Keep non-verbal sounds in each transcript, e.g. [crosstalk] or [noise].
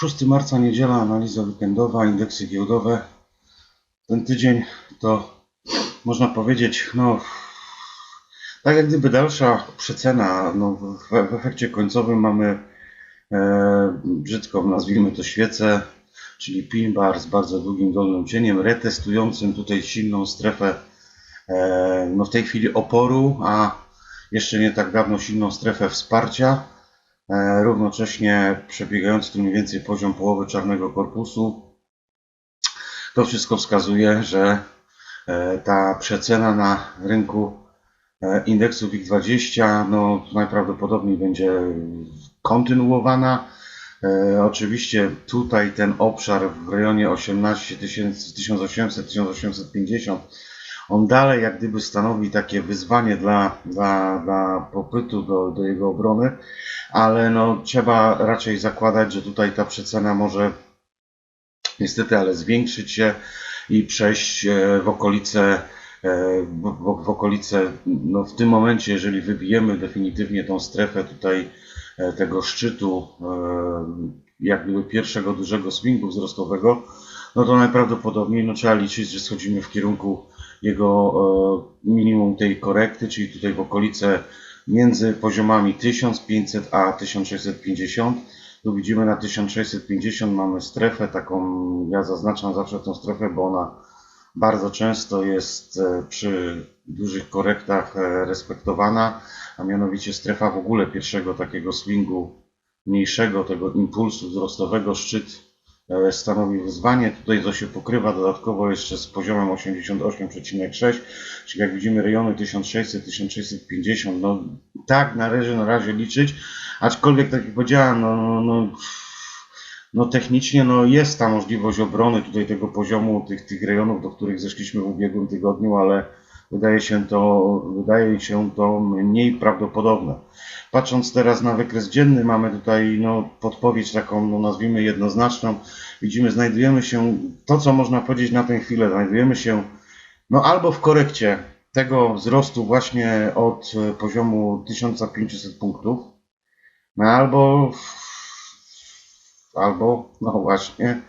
6 marca, niedziela, analiza weekendowa, indeksy giełdowe. Ten tydzień to można powiedzieć, no, tak jak gdyby dalsza przecena. No, w, w efekcie końcowym mamy e, brzydką, nazwijmy to świecę, czyli pin bar z bardzo długim dolnym cieniem, retestującym tutaj silną strefę e, no w tej chwili oporu, a jeszcze nie tak dawno silną strefę wsparcia. E, równocześnie przebiegający tu mniej więcej poziom połowy czarnego korpusu. To wszystko wskazuje, że e, ta przecena na rynku e, indeksu WIG20 no, najprawdopodobniej będzie kontynuowana. Oczywiście tutaj ten obszar w rejonie 18 1800-1850 on dalej jak gdyby stanowi takie wyzwanie dla, dla, dla popytu do, do jego obrony, ale no, trzeba raczej zakładać, że tutaj ta przecena może niestety, ale zwiększyć się i przejść e, w okolice, e, w, w, okolice, no w tym momencie, jeżeli wybijemy definitywnie tą strefę tutaj e, tego szczytu, jak gdyby pierwszego dużego swingu wzrostowego, no to najprawdopodobniej no, trzeba liczyć, że schodzimy w kierunku jego minimum tej korekty, czyli tutaj w okolice między poziomami 1500 a 1650. Tu widzimy na 1650 mamy strefę taką, ja zaznaczam zawsze tą strefę, bo ona bardzo często jest przy dużych korektach respektowana, a mianowicie strefa w ogóle pierwszego takiego swingu mniejszego, tego impulsu wzrostowego, szczyt stanowi wyzwanie. Tutaj to się pokrywa dodatkowo jeszcze z poziomem 88,6, czyli jak widzimy rejony 1600-1650. No tak należy na razie liczyć, aczkolwiek tak jak powiedziałem, no, no, no, no technicznie no jest ta możliwość obrony tutaj tego poziomu, tych, tych rejonów, do których zeszliśmy w ubiegłym tygodniu, ale wydaje się to, wydaje się to mniej prawdopodobne. Patrząc teraz na wykres dzienny, mamy tutaj no, podpowiedź taką, no, nazwijmy jednoznaczną. Widzimy, znajdujemy się, to co można powiedzieć na tę chwilę, znajdujemy się no, albo w korekcie tego wzrostu właśnie od poziomu 1500 punktów, no, albo, albo, no właśnie,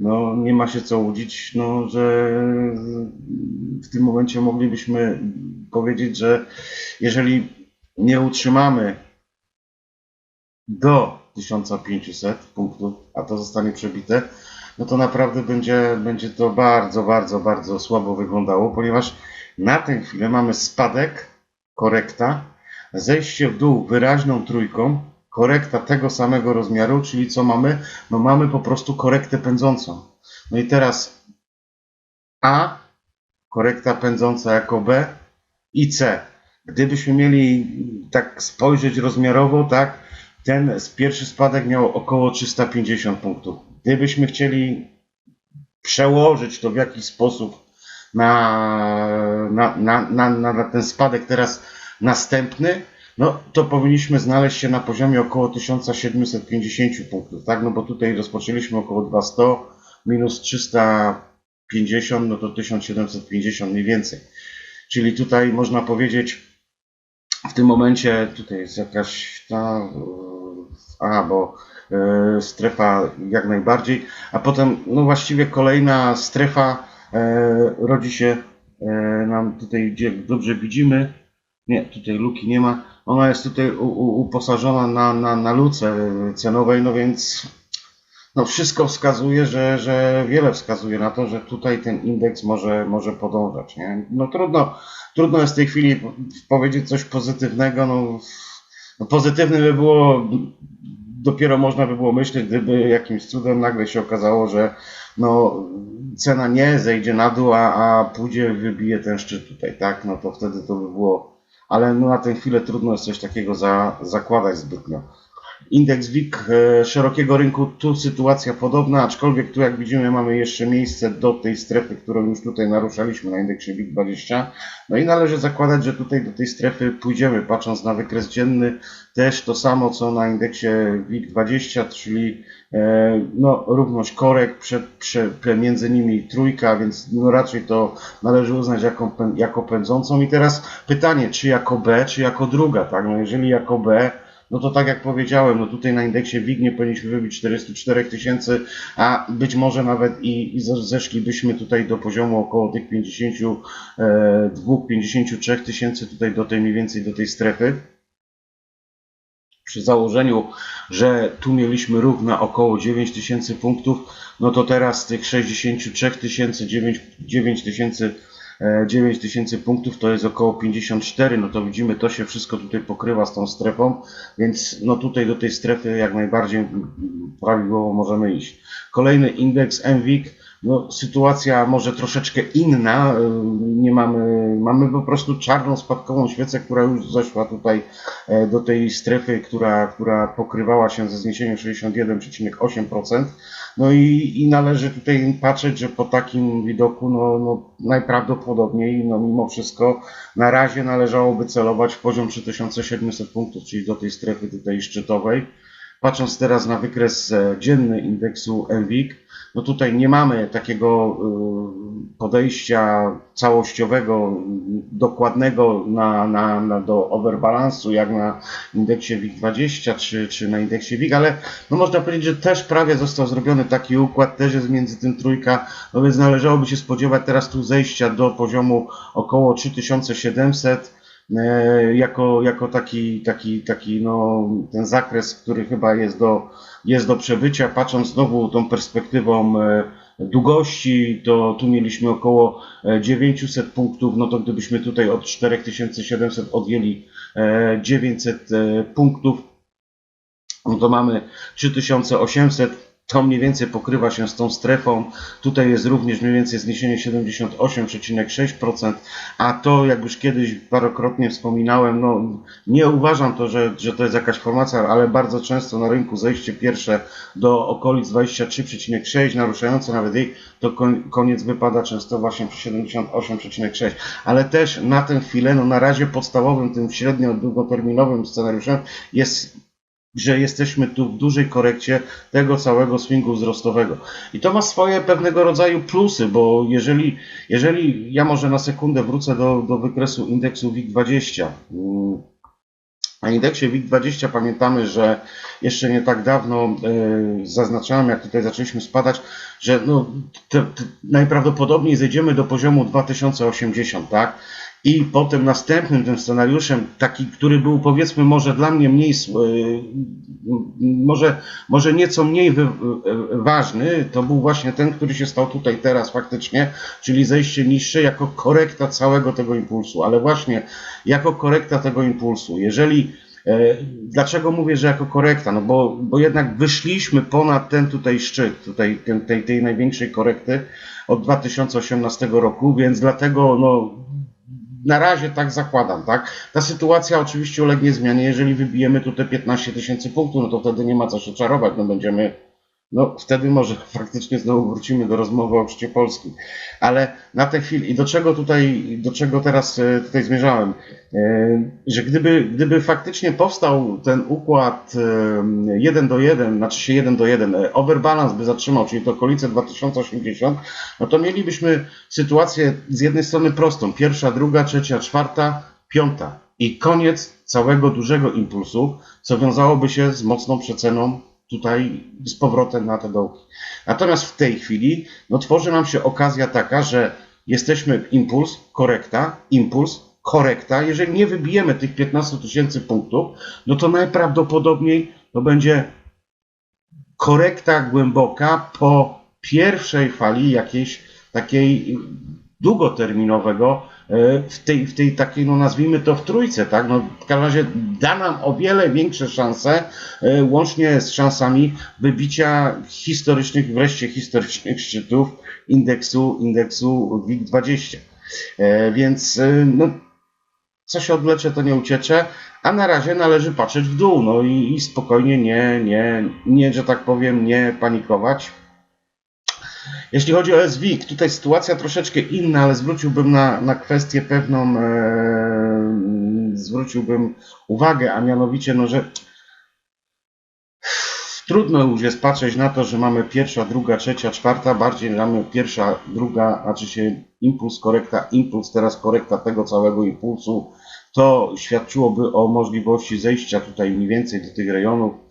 no nie ma się co łudzić, no, że w tym momencie moglibyśmy powiedzieć, że jeżeli nie utrzymamy do 1500 punktów, a to zostanie przebite, no to naprawdę będzie, będzie to bardzo, bardzo, bardzo słabo wyglądało, ponieważ na tę chwilę mamy spadek, korekta, zejście w dół wyraźną trójką, korekta tego samego rozmiaru, czyli co mamy? No mamy po prostu korektę pędzącą. No i teraz A, korekta pędząca jako B i C. Gdybyśmy mieli tak spojrzeć rozmiarowo, tak, ten pierwszy spadek miał około 350 punktów. Gdybyśmy chcieli przełożyć to w jakiś sposób na, na, na, na, na ten spadek teraz następny, no to powinniśmy znaleźć się na poziomie około 1750 punktów, tak? No bo tutaj rozpoczęliśmy około 200 minus 350, no to 1750 mniej więcej. Czyli tutaj można powiedzieć, w tym momencie tutaj jest jakaś ta. A, bo y, strefa jak najbardziej, a potem, no właściwie kolejna strefa y, rodzi się y, nam tutaj, gdzie dobrze widzimy. Nie, tutaj luki nie ma. Ona jest tutaj u, u, uposażona na, na, na luce cenowej, no więc no wszystko wskazuje, że, że wiele wskazuje na to, że tutaj ten indeks może, może podążać. Nie? No trudno, trudno jest w tej chwili powiedzieć coś pozytywnego. No, no pozytywne by było, dopiero można by było myśleć, gdyby jakimś cudem nagle się okazało, że no, cena nie zejdzie na dół, a, a pójdzie, wybije ten szczyt tutaj, tak? No to wtedy to by było, ale no, na tę chwilę trudno jest coś takiego za, zakładać zbytnio. Indeks WIG e, szerokiego rynku, tu sytuacja podobna, aczkolwiek tu jak widzimy mamy jeszcze miejsce do tej strefy, którą już tutaj naruszaliśmy na indeksie WIG20. No i należy zakładać, że tutaj do tej strefy pójdziemy, patrząc na wykres dzienny, też to samo co na indeksie WIG20, czyli e, no, równość korek, przed, przed, między nimi trójka, więc no, raczej to należy uznać jako, jako pędzącą. I teraz pytanie, czy jako B, czy jako druga, tak? No jeżeli jako B, no to tak jak powiedziałem, no tutaj na indeksie WIG nie powinniśmy wybić 404 tysięcy, a być może nawet i, i ze- zeszlibyśmy tutaj do poziomu około tych 52-53 tysięcy, tutaj do tej mniej więcej do tej strefy. Przy założeniu, że tu mieliśmy ruch na około 9 tysięcy punktów, no to teraz z tych 63 tysięcy 9 9 tysięcy e, 9 tysięcy punktów to jest około 54, no to widzimy, to się wszystko tutaj pokrywa z tą strefą, więc no tutaj do tej strefy jak najbardziej prawidłowo możemy iść. Kolejny indeks MWIG, no sytuacja może troszeczkę inna, y, nie mamy, mamy po prostu czarną spadkową świecę, która już zeszła tutaj e, do tej strefy, która, która pokrywała się ze zniesieniem 61,8%. No i, i należy tutaj patrzeć, że po takim widoku, no, no najprawdopodobniej, no mimo wszystko, na razie należałoby celować w poziom 3700 punktów, czyli do tej strefy tutaj szczytowej. Patrząc teraz na wykres e, dzienny indeksu MWIG, no tutaj nie mamy takiego y, podejścia całościowego, dokładnego na, na, na do overbalansu, jak na indeksie WIG20 czy, czy na indeksie WIG, ale no można powiedzieć, że też prawie został zrobiony taki układ, też jest między tym trójka, no więc należałoby się spodziewać teraz tu zejścia do poziomu około 3700 e, jako, jako taki, taki, taki no, ten zakres, który chyba jest do, jest do przebycia. Patrząc znowu tą perspektywą e, długości, to tu mieliśmy około e, 900 punktów, no to gdybyśmy tutaj od 4700 odjęli e, 900 e, punktów, no to mamy 3800. To mniej więcej pokrywa się z tą strefą. Tutaj jest również mniej więcej zniesienie 78,6%, a to, jak już kiedyś parokrotnie wspominałem, no nie uważam to, że, że to jest jakaś formacja, ale bardzo często na rynku zejście pierwsze do okolic 23,6, naruszające nawet jej, to kon- koniec wypada często właśnie przy 78,6. Ale też na tę chwilę, no na razie podstawowym, tym średnio długoterminowym scenariuszem jest że jesteśmy tu w dużej korekcie tego całego swingu wzrostowego. I to ma swoje pewnego rodzaju plusy, bo jeżeli, jeżeli ja może na sekundę wrócę do, do wykresu indeksu WIG20. Mm, Na indeksie WIG20 pamiętamy, że jeszcze nie tak dawno e, zaznaczałem, jak tutaj zaczęliśmy spadać, że no, te, te, najprawdopodobniej zejdziemy do poziomu 2080, tak? I potem następnym tym scenariuszem, taki, który był powiedzmy może dla mnie mniej, y, może, może nieco mniej wy, y, ważny, to był właśnie ten, który się stał tutaj teraz faktycznie, czyli zejście niższe jako korekta całego tego impulsu, ale właśnie jako korekta tego impulsu. Jeżeli e, Dlaczego mówię, że jako korekta? No bo, bo jednak wyszliśmy ponad ten tutaj szczyt, tutaj ten, tej, tej największej korekty od 2018 roku, więc dlatego no, na razie tak zakładam, tak? Ta sytuacja oczywiście ulegnie zmianie, jeżeli wybijemy tu te 15 tysięcy punktów, no to wtedy nie ma co się czarować, no będziemy, no wtedy może faktycznie znowu wrócimy do rozmowy o Chrzcie Polskim. Ale na tę chwilę i do czego tutaj, do czego teraz e, tutaj zmierzałem, E, że gdyby, gdyby faktycznie powstał ten układ 1 do 1, znaczy się 1 do 1, e, overbalance by zatrzymał, czyli to okolice 2080, no to mielibyśmy sytuację z jednej strony prostą, pierwsza, druga, trzecia, czwarta, piąta. I koniec całego dużego impulsu, co wiązałoby się z mocną przeceną tutaj z powrotem na te dołki. Natomiast w tej chwili no, tworzy nam się okazja taka, że jesteśmy impuls, korekta, impuls, korekta. Jeżeli nie wybijemy tych 15 tysięcy punktów, no to najprawdopodobniej to będzie korekta głęboka po pierwszej fali jakiejś takiej długoterminowego e, w tej, w tej takiej, no nazwijmy to w trójce, tak? No, w każdym razie da nam o wiele większe szanse, e, łącznie z szansami wybicia historycznych, wreszcie historycznych [laughs] szczytów indeksu, indeksu WIG20. E, Więc no, co się odwlecze, to nie uciecze, a na razie należy patrzeć w dół, no i, i spokojnie nie, nie, nie, że tak powiem, nie panikować. Jeśli chodzi o SWIG, tutaj sytuacja troszeczkę inna, ale zwróciłbym na, na kwestię pewną, e, zwróciłbym uwagę, a mianowicie, no, że trudno już jest patrzeć na to, że mamy pierwsza, druga, trzecia, czwarta, bardziej mamy pierwsza, druga, znaczy się impuls, korekta, impuls, teraz korekta tego całego impulsu. To świadczyłoby o możliwości zejścia tutaj mniej więcej do tych rejonów.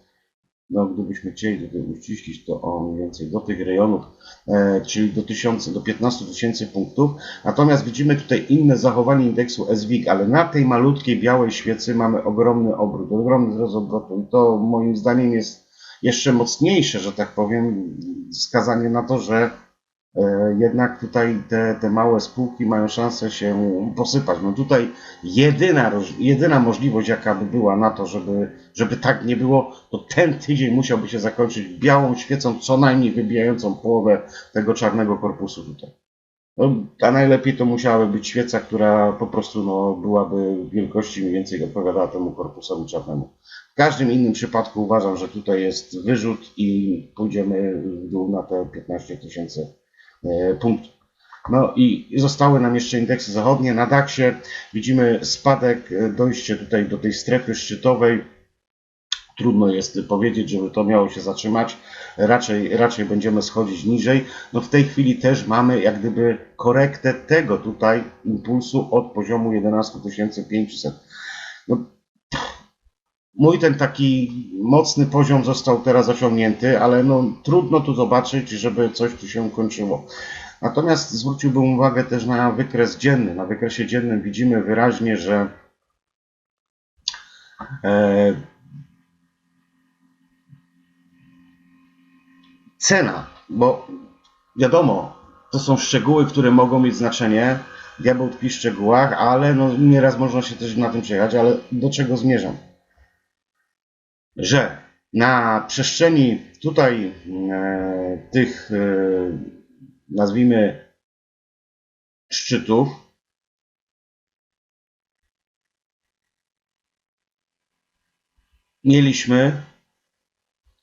No, gdybyśmy chcieli tego uściślić, to o mniej więcej do tych rejonów, e, czyli do 1000, do 15 tysięcy punktów. Natomiast widzimy tutaj inne zachowanie indeksu SWIG, ale na tej malutkiej białej świecy mamy ogromny obrót, ogromny wzrost obrotu. I to moim zdaniem jest jeszcze mocniejsze, że tak powiem, wskazanie na to, że jednak tutaj te, te małe spółki mają szansę się posypać. No tutaj jedyna, jedyna możliwość, jaka by była na to, żeby, żeby tak nie było, to ten tydzień musiałby się zakończyć białą świecą, co najmniej wybijającą połowę tego czarnego korpusu tutaj. No, a najlepiej to musiałaby być świeca, która po prostu no, byłaby wielkości mniej więcej odpowiadała temu korpusowi czarnemu. W każdym innym przypadku uważam, że tutaj jest wyrzut i pójdziemy w dół na te 15 tysięcy e, punktów. No i zostały nam jeszcze indeksy zachodnie. Na DAX-ie widzimy spadek, e, dojście tutaj do tej strefy szczytowej. Trudno jest powiedzieć, żeby to miało się zatrzymać. Raczej, raczej będziemy schodzić niżej. No w tej chwili też mamy jak gdyby korektę tego tutaj impulsu od poziomu 11 500. No, mój ten taki mocny poziom został teraz osiągnięty, ale no, trudno tu zobaczyć, żeby coś tu się kończyło. Natomiast zwróciłbym uwagę też na wykres dzienny. Na wykresie dziennym widzimy wyraźnie, że e, cena, bo wiadomo, to są szczegóły, które mogą mieć znaczenie. Diabeł tkwi w szczegółach, ale no, nieraz można się też na tym przejechać, ale do czego zmierzam? Że na przestrzeni tutaj e, tych, e, nazwijmy, szczytów, mieliśmy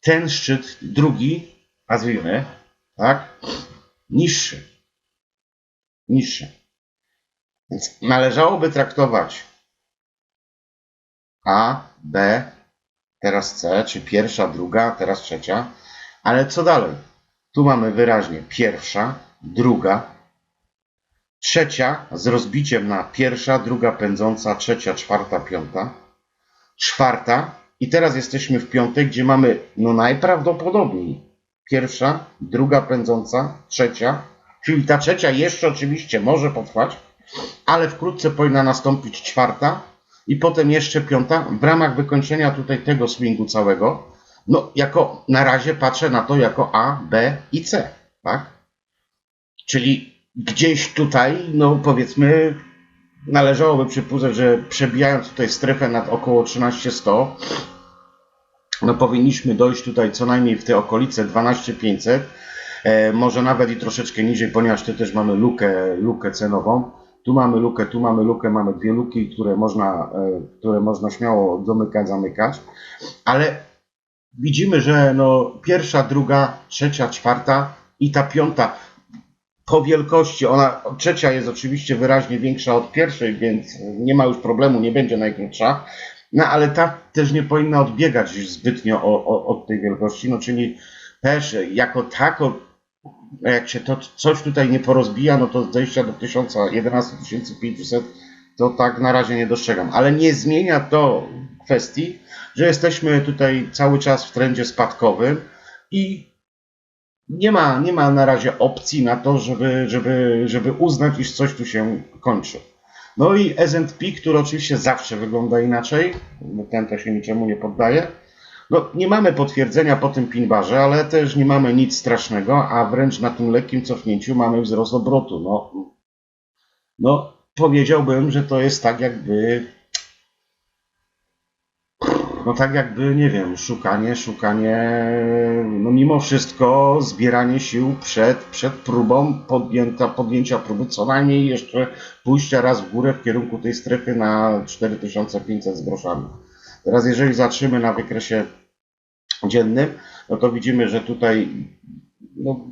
ten szczyt drugi, nazwijmy, tak, niższy. Niższy. Więc należałoby traktować A, B, teraz C, czy pierwsza, druga, teraz trzecia, ale co dalej? Tu mamy wyraźnie pierwsza, druga, trzecia z rozbiciem na pierwsza, druga pędząca, trzecia, czwarta, piąta, czwarta. I teraz jesteśmy w piątej, gdzie mamy no najprawdopodobniej pierwsza, druga pędząca, trzecia, czyli ta trzecia jeszcze oczywiście może potrwać, ale wkrótce powinna nastąpić czwarta i potem jeszcze piąta w ramach wykończenia tutaj tego swingu całego. No, jako na razie patrzę na to jako A, B i C, tak? Czyli gdzieś tutaj, no powiedzmy, należałoby przypuszczać, że przebijając tutaj strefę nad około 13100, no powinniśmy dojść tutaj co najmniej w te okolice 12500, e, może nawet i troszeczkę niżej, ponieważ tu też mamy lukę, lukę cenową. Tu mamy lukę, tu mamy lukę, mamy dwie luki, które można, e, które można śmiało domykać, zamykać, ale widzimy, że no pierwsza, druga, trzecia, czwarta i ta piąta po wielkości, ona trzecia jest oczywiście wyraźnie większa od pierwszej, więc nie ma już problemu, nie będzie najkrótsza. No ale ta też nie powinna odbiegać zbytnio o, o, od tej wielkości, no czyli też jako tako, jak się to coś tutaj nie porozbija, no to zejścia do 1000, 11 500 to tak na razie nie dostrzegam. Ale nie zmienia to kwestii, że jesteśmy tutaj cały czas w trendzie spadkowym i nie ma, nie ma na razie opcji na to, żeby, żeby, żeby uznać, iż coś tu się kończy. No i S&P, który oczywiście zawsze wygląda inaczej, bo ten to się niczemu nie poddaje. No, nie mamy potwierdzenia po tym pinbarze, ale też nie mamy nic strasznego, a wręcz na tym lekkim cofnięciu mamy wzrost obrotu. No, no powiedziałbym, że to jest tak jakby no tak jakby, nie wiem, szukanie, szukanie, no mimo wszystko zbieranie sił przed, przed próbą podjęta, podjęcia próby, co najmniej jeszcze pójścia raz w górę w kierunku tej strefy na 4500 z groszami. Teraz jeżeli zatrzymy na wykresie dziennym, no to widzimy, że tutaj no,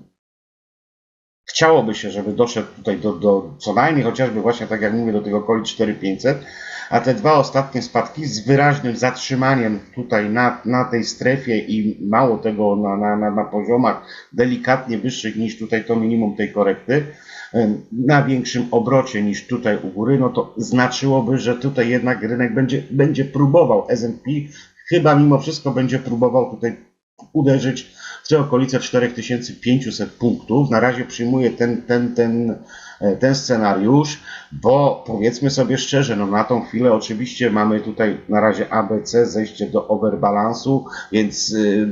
chciałoby się, żeby doszedł tutaj do, do co najmniej chociażby właśnie tak jak mówię, do tych okolic 4500, a te dwa ostatnie spadki z wyraźnym zatrzymaniem tutaj na, na tej strefie i mało tego na, na, na, poziomach delikatnie wyższych niż tutaj to minimum tej korekty, na większym obrocie niż tutaj u góry, no to znaczyłoby, że tutaj jednak rynek będzie, będzie próbował S&P chyba mimo wszystko będzie próbował tutaj uderzyć w te okolice 4500 punktów. Na razie przyjmuję ten, ten, ten, e, ten scenariusz, bo powiedzmy sobie szczerze, no na tą chwilę oczywiście mamy tutaj na razie ABC, zejście do overbalansu, więc y,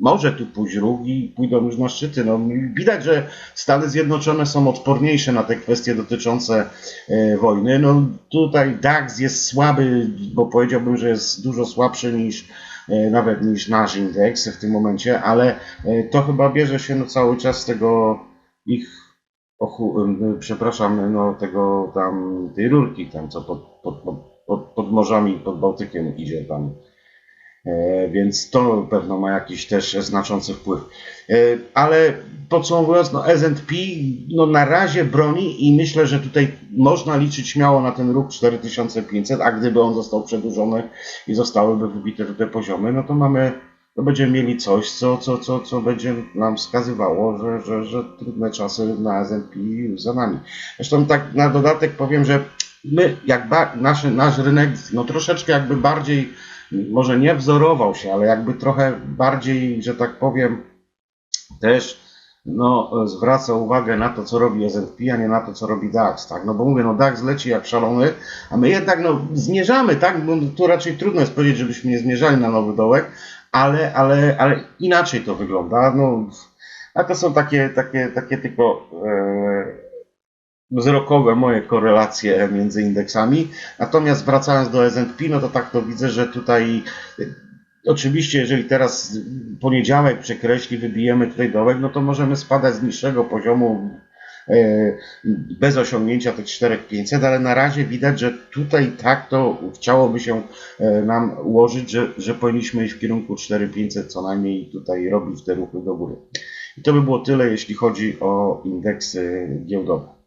może tu pójść ruch i pójdą już na szczyty. No, widać, że Stany Zjednoczone są odporniejsze na te kwestie dotyczące e, wojny. No, tutaj DAX jest słaby, bo powiedziałbym, że jest dużo słabszy niż nawet niż nasz indeks w tym momencie, ale e, to chyba bierze się no, cały czas z tego ich, ochu, em, przepraszam, no tego tam, tej rurki tam, co pod, pod, pod, pod, pod morzami, pod Bałtykiem idzie tam. E, Więc to pewno ma jakiś też znaczący wpływ. E, Ale podsumowując, no S&P no na razie broni i myślę, że tutaj można liczyć śmiało na ten ruch 4500, a gdyby on został przedłużony i zostałyby wybite te poziomy, no to mamy, to będziemy mieli coś, co, co, co, co będzie nam wskazywało, że, że, że trudne czasy na S&P za nami. Zresztą tak na dodatek powiem, że my, jak nasz, nasz rynek, no troszeczkę jakby bardziej może nie wzorował się, ale jakby trochę bardziej, że tak powiem, też no, zwraca uwagę na to, co robi S&P, a nie na to, co robi DAX, tak? No bo mówię, no DAX leci jak szalony, a my jednak no, zmierzamy, tak? Bo tu raczej trudno jest powiedzieć, żebyśmy nie zmierzali na nowy dołek, ale, ale, ale inaczej to wygląda. No, a to są takie, takie, takie tylko e, wzrokowe moje korelacje między indeksami. Natomiast wracając do S&P, no to tak to widzę, że tutaj y, oczywiście, jeżeli teraz poniedziałek przekreśli, wybijemy tutaj dołek, no to możemy spadać z niższego poziomu e, bez osiągnięcia tych 4500, ale na razie widać, że tutaj tak to chciałoby się e, nam ułożyć, że, że powinniśmy iść w kierunku 4500 co najmniej tutaj robić te ruchy do góry. I to by było tyle, jeśli chodzi o indeksy giełdowe.